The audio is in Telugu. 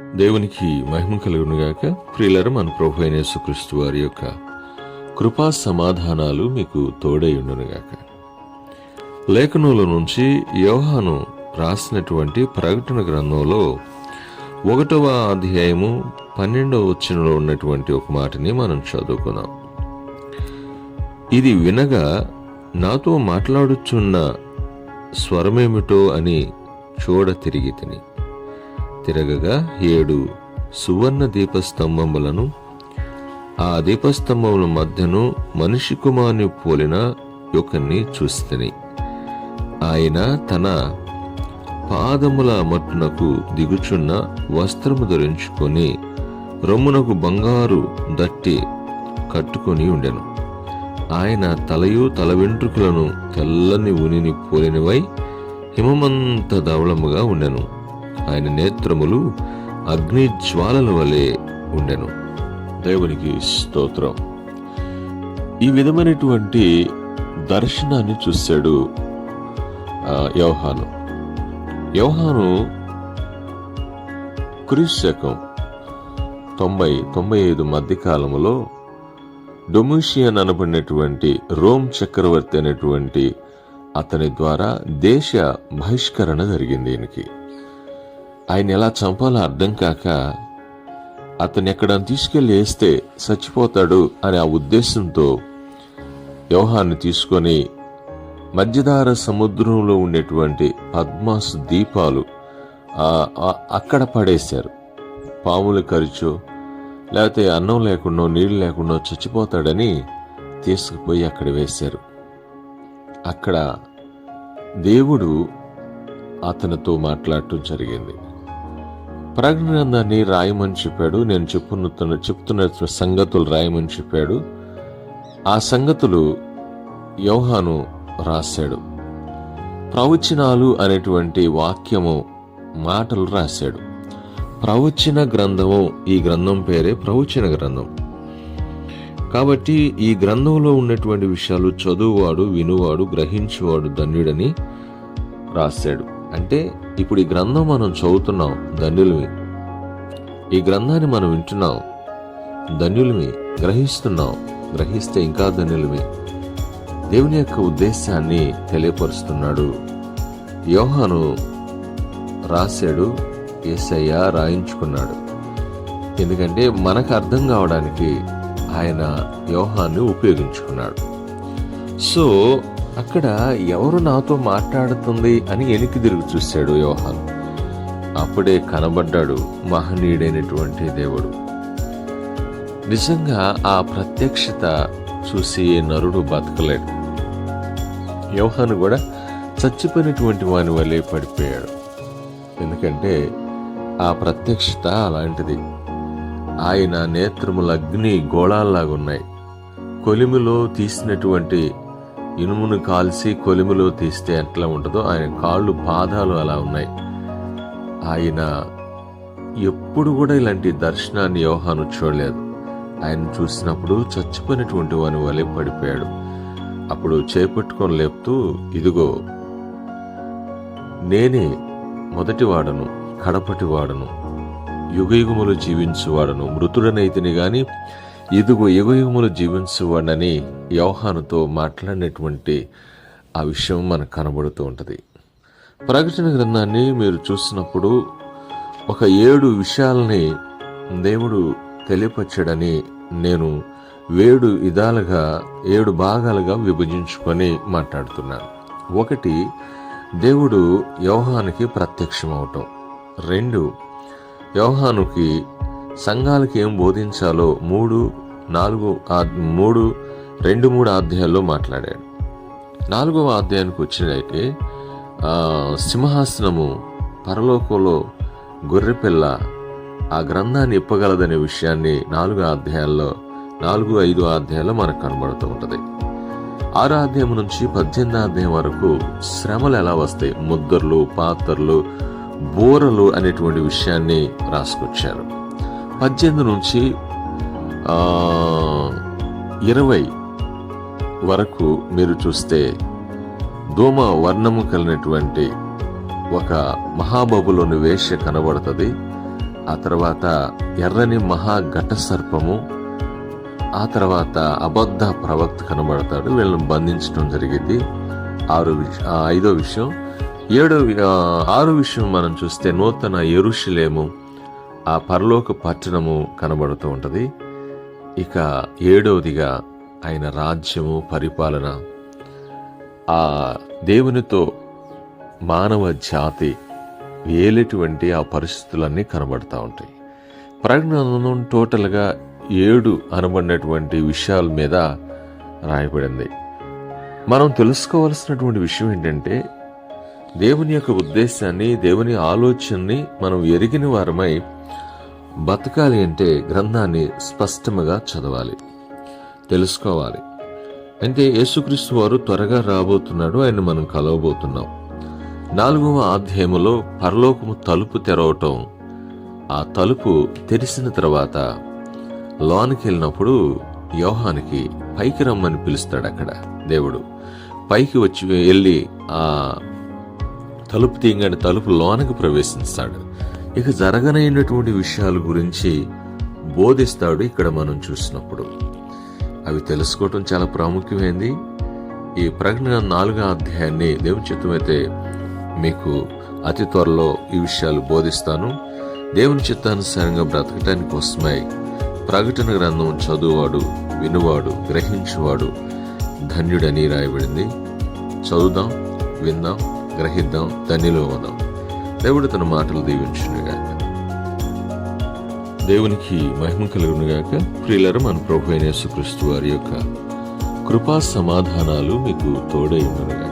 దేవునికి మహిమ కలుగునుగాక. ప్రియులర మన ప్రభు అయిన యేసుక్రీస్తు వారి యొక్క కృపా సమాధానాలు మీకు తోడై ఉండునుగాక. నుంచి యోహాను రాసినటువంటి ప్రకటన గ్రంథంలో ఒకటవ అధ్యాయము పన్నెండవ వచ్చినలో ఉన్నటువంటి ఒక మాటని మనం చదువుకున్నాం ఇది వినగా నాతో మాట్లాడుచున్న స్వరమేమిటో అని చూడ తిరిగి తిని. తిరగగా ఏడు సువర్ణ దీపస్తంభములను ఆ దీపస్తంభముల మధ్యను మనిషి కుమారుని పోలిన ఒకరిని చూస్తని. ఆయన తన పాదముల మట్టునకు దిగుచున్న వస్త్రము ధరించుకొని రొమ్మునకు బంగారు దట్టి కట్టుకొని ఉండెను. ఆయన తలయు తల వెంట్రుకలను తెల్లని ఉనిని పోలినవై హిమమంత ధవళముగా ఉండెను. ఆయన నేత్రములు అగ్ని జ్వాలల వలె ఉండెను. దేవునికి స్తోత్రం. ఈ విధమైనటువంటి దర్శనాన్ని చూశాడు యోహాను. యోహాను క్రీశకం శకం తొంభై తొంభై ఐదు మధ్యకాలంలో డొమిషియన్ అనబడినటువంటి రోమ్ చక్రవర్తి అనేటువంటి అతని ద్వారా దేశ బహిష్కరణ జరిగింది ఈయనకి. ఆయన ఎలా చంపాలో అర్థం కాక అతను ఎక్కడ తీసుకెళ్ళి వేస్తే చచ్చిపోతాడు అనే ఆ ఉద్దేశంతో వ్యవహాన్ని తీసుకొని మధ్యధార సముద్రంలో ఉండేటువంటి పద్మాస్ దీపాలు అక్కడ పడేశారు. పాములు ఖర్చు లేకపోతే అన్నం లేకుండా నీళ్ళు లేకుండా చచ్చిపోతాడని తీసుకుపోయి అక్కడ వేశారు. అక్కడ దేవుడు అతనితో మాట్లాడటం జరిగింది. ప్రకటన గ్రంథాన్ని రాయమని చెప్పాడు. నేను చెప్పుతున్న చెప్తున్న సంగతులు రాయమని చెప్పాడు. ఆ సంగతులు యోహాను రాశాడు. ప్రవచనాలు అనేటువంటి వాక్యము మాటలు రాశాడు. ప్రవచన గ్రంథము ఈ గ్రంథం పేరే ప్రవచన గ్రంథం. కాబట్టి ఈ గ్రంథంలో ఉన్నటువంటి విషయాలు చదువువాడు వినువాడు గ్రహించువాడు ధన్యుడని రాశాడు. అంటే ఇప్పుడు ఈ గ్రంథం మనం చదువుతున్నాం ధన్యులమి ఈ గ్రంథాన్ని మనం వింటున్నాం ధన్యులమి గ్రహిస్తున్నాం గ్రహిస్తే ఇంకా ధన్యులమి దేవుని యొక్క ఉద్దేశాన్ని తెలియపరుస్తున్నాడు. యోహాను రాశాడు ఏసయ్య రాయించుకున్నాడు. ఎందుకంటే మనకు అర్థం కావడానికి ఆయన యోహాన్ని ఉపయోగించుకున్నాడు. సో అక్కడ ఎవరు నాతో మాట్లాడుతుంది అని వెనక్కి తిరిగి చూశాడు యోహాన్. అప్పుడే కనబడ్డాడు మహనీయుడైనటువంటి దేవుడు. నిజంగా ఆ ప్రత్యక్షత చూసి నరుడు బతకలేడు. యోహాను కూడా చచ్చిపోయినటువంటి వాని వల్లే పడిపోయాడు. ఎందుకంటే ఆ ప్రత్యక్షత అలాంటిది. ఆయన నేత్రముల అగ్ని గోళాల్లాగున్నాయి. కొలిమిలో తీసినటువంటి ఇనుమును కాల్చి కొలిమిలో తీస్తే ఎట్లా ఉంటుందో ఆయన కాళ్ళు పాదాలు అలా ఉన్నాయి. ఆయన ఎప్పుడు కూడా ఇలాంటి దర్శనాన్ని యోహాను చూడలేదు. ఆయన చూసినప్పుడు చచ్చిపోయినటువంటి వాని వలె పడిపోయాడు. అప్పుడు చేపట్టుకొని లేపుతూ ఇదిగో నేనే మొదటివాడను కడపటివాడను యుగయుగములు జీవించువాడను మృతుడనైతిని గాని ఇదిగో యుగయుగములు జీవించువాడని యోహానుతో మాట్లాడినటువంటి ఆ విషయం మనకు కనబడుతూ ఉంటుంది. ప్రకటన గ్రంథాన్ని మీరు చూసినప్పుడు ఒక ఏడు విషయాలని దేవుడు తెలియపరచాడని నేను ఏడు విధాలుగా ఏడు భాగాలుగా విభజించుకొని మాట్లాడుతున్నాను. ఒకటి దేవుడు యోహానికి ప్రత్యక్షమవటం. రెండు యోహానుకి సంఘాలకి ఏం బోధించాలో. మూడు నాలుగు ఆ- మూడు రెండు మూడు అధ్యాయాల్లో మాట్లాడాడు. నాలుగవ అధ్యాయానికి వచ్చినైతే సింహాసనము పరలోకంలో గొర్రెపిల్ల ఆ గ్రంథాన్ని ఇప్పగలదనే విషయాన్ని నాలుగు అధ్యాయాల్లో నాలుగు ఐదు అధ్యాయాల్లో మనకు కనబడుతూ ఉంటుంది. ఆరో అధ్యాయం నుంచి పద్దెనిమిది అధ్యాయం వరకు శ్రమలు ఎలా వస్తాయి? ముద్దర్లు పాత్రలు బోరలు అనేటువంటి విషయాన్ని రాసుకొచ్చారు. పద్దెనిమిది నుంచి ఇరవై వరకు మీరు చూస్తే ధూమ వర్ణము కలిగినటువంటి ఒక మహాబబులోని వేష కనబడుతుంది. ఆ తర్వాత ఎర్రని మహాఘట సర్పము ఆ తర్వాత అబద్ధ ప్రవక్త కనబడతాడు. వీళ్ళని బంధించడం జరిగింది. ఆరు విషయం ఐదో విషయం. ఏడో ఆరు ఆరో విషయం మనం చూస్తే నూతన ఎరుషులేము ఆ పరలోక పట్టణము కనబడుతూ ఉంటుంది. ఇక ఏడవదిగా ఆయన రాజ్యము పరిపాలన. ఆ దేవునితో మానవ జాతి ఏలేటువంటి ఆ పరిస్థితులన్నీ కనబడతా ఉంటాయి. ప్రజ్ఞానం టోటల్గా ఏడు అనబడినటువంటి విషయాల మీద రాయబడింది. మనం తెలుసుకోవాల్సినటువంటి విషయం ఏంటంటే దేవుని యొక్క ఉద్దేశాన్ని దేవుని ఆలోచనని మనం ఎరిగిన వారమై బతకాలి అంటే గ్రంథాన్ని స్పష్టముగా చదవాలి. తెలుసుకోవాలి. అంటే యేసుక్రీస్తు వారు త్వరగా రాబోతున్నాడు ఆయన మనం కలవబోతున్నాం. నాలుగవ అధ్యాయములో పరలోకము తలుపు తెరవటం. ఆ తలుపు తెరిసిన తర్వాత లోనికి వెళ్ళినప్పుడు యోహానికి పైకి రమ్మని పిలుస్తాడు అక్కడ దేవుడు. పైకి వచ్చి వెళ్ళి ఆ తలుపు తీయగానే తలుపు లోనికి ప్రవేశిస్తాడు. ఇక జరగనైనటువంటి విషయాల గురించి బోధిస్తాడు ఇక్కడ మనం చూసినప్పుడు. అవి తెలుసుకోవటం చాలా ప్రాముఖ్యమైంది. ఈ ప్రకటన నాలుగో అధ్యాయాన్ని దేవుని చిత్తమైతే మీకు అతి త్వరలో ఈ విషయాలు బోధిస్తాను. దేవుని చిత్తానుసారంగా బ్రతకటానికి కోసమై ప్రకటన గ్రంథం చదువువాడు వినువాడు గ్రహించువాడు ధన్యుడని రాయబడింది. చదువుదాం విందాం గ్రహిద్దాం ధన్యులు అవుదాం. దేవుడు తన మాటలు దీవించునుగాక. దేవునికి మహిమ కలుగునుగాక. ప్రియులరు మన ప్రభు అయిన యేసుక్రీస్తు వారి యొక్క కృపా సమాధానాలు మీకు తోడై ఉన్ననుగాక